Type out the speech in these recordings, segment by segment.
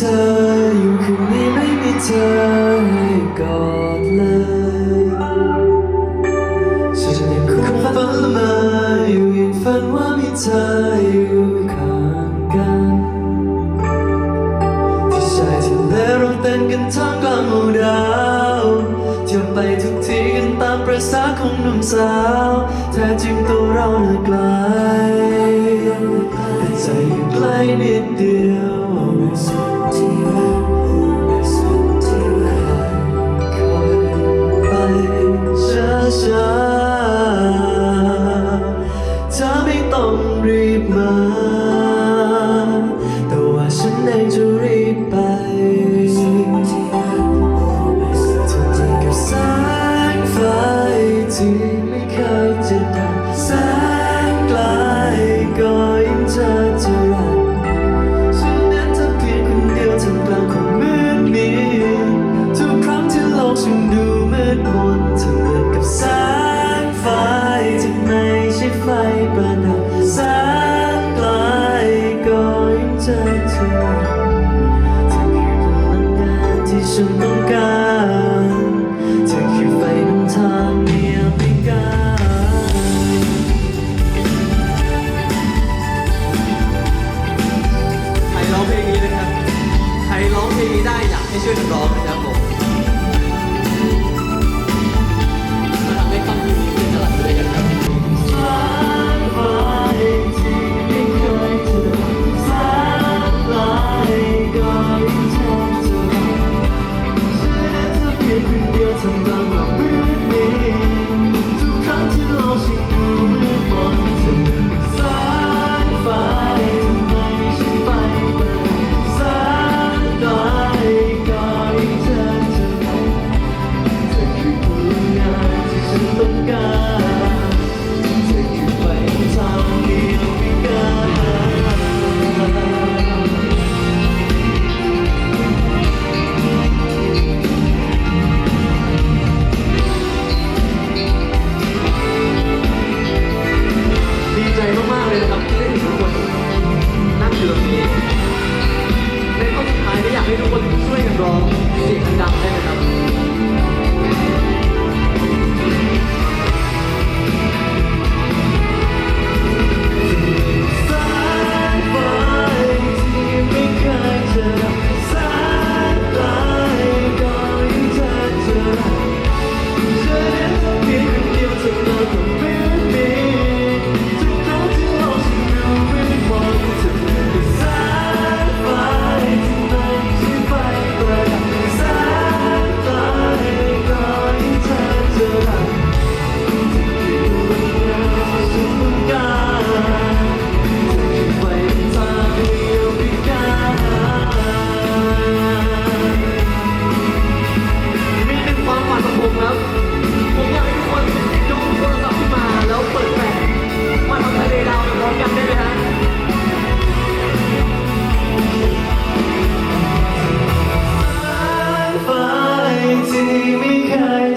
เธอ อยู่คืนนี้ไม่มีเธอให้กอดเลยฉันยังคงฝันมาอยู่ยังฝันว่ามีเธออยู่ข้างกันที่ชายทะเลเราเต้นกันท่างกลางหมู่ดาวเที่ยวไปทุกที่กันตามประสาของหนุ่มสาวแท้จริงตัวเราน่ะไกลแต่ใจอยู่ใกล้นิดเดียว 좀 더.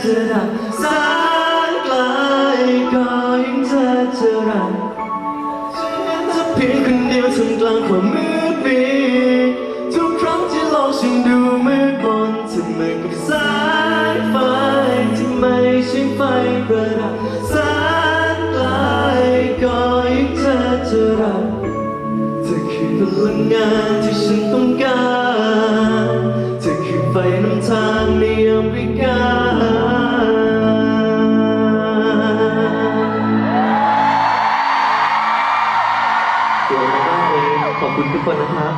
เธรักสนไกลก็ยังเธอเธรักฉันจะเพียงคนเดียวท่ามกลางความมืดมิดทุกครั้งที่ลองฉันดูมืดมนเธอหมือนกับสายไฟที่ไม่ใช่ไฟประดับแสนไกลก็ยังเธอเธรักเธอคือพลังงานที่ฉันต้อง ขอบคุณทุกคนนะครับ